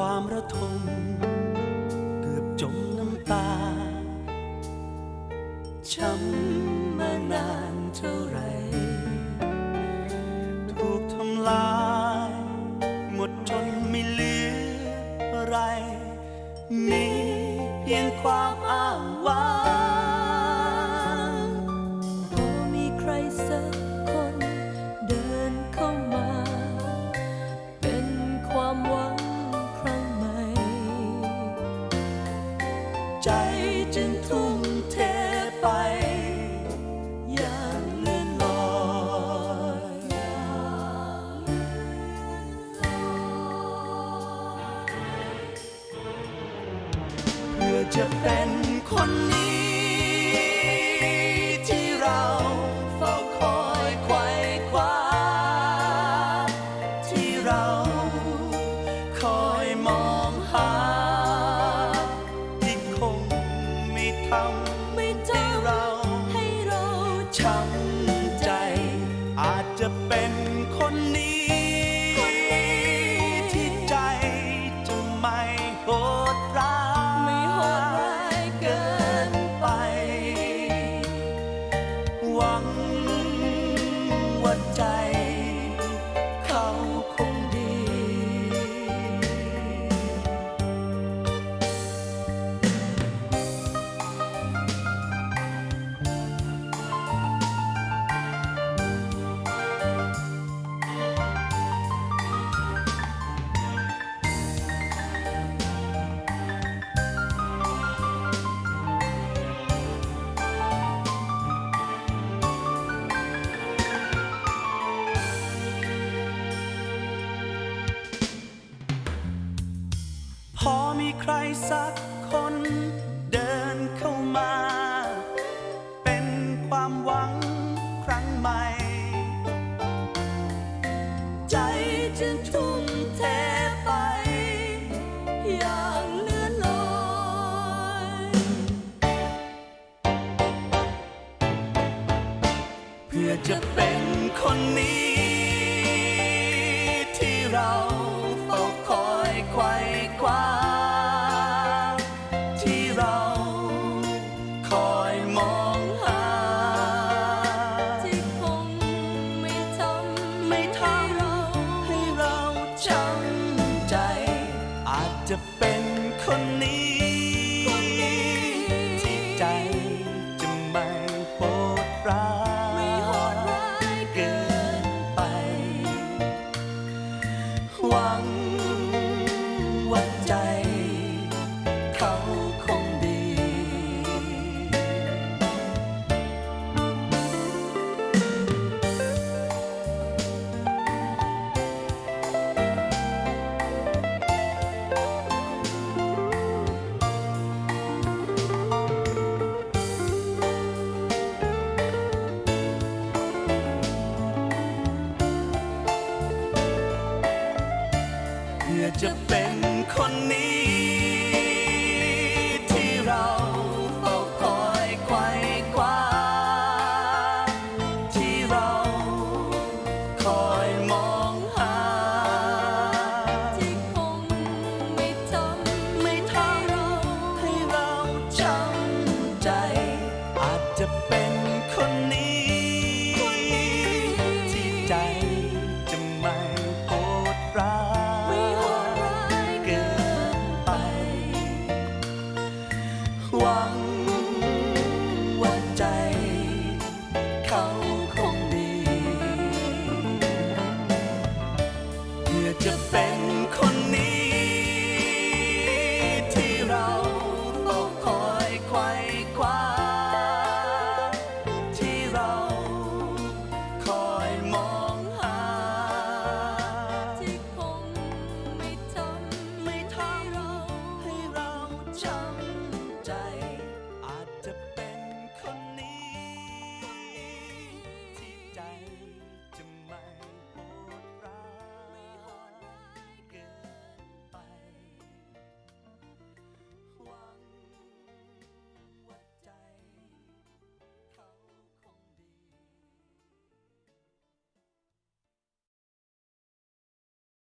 ความระทมเกือบจมน้ำตา ช้ำมานานเท่าไร ถูกทำลาย หมดจนไม่เหลืออะไร มีเพียงความอ้างว้าง ใจจึงทุ่มเทไปอย่างเลื่อนลอยเพื่อจะเป็นคนนี้ จจะเป็นคน ใครสักคนเดินเข้ามา เป็นความหวังครั้งใหม่ ใจจึงทุ่มเทไป อย่างเลื่อนลอยเพื่อจะเป็น ห จะเป็นคนนี้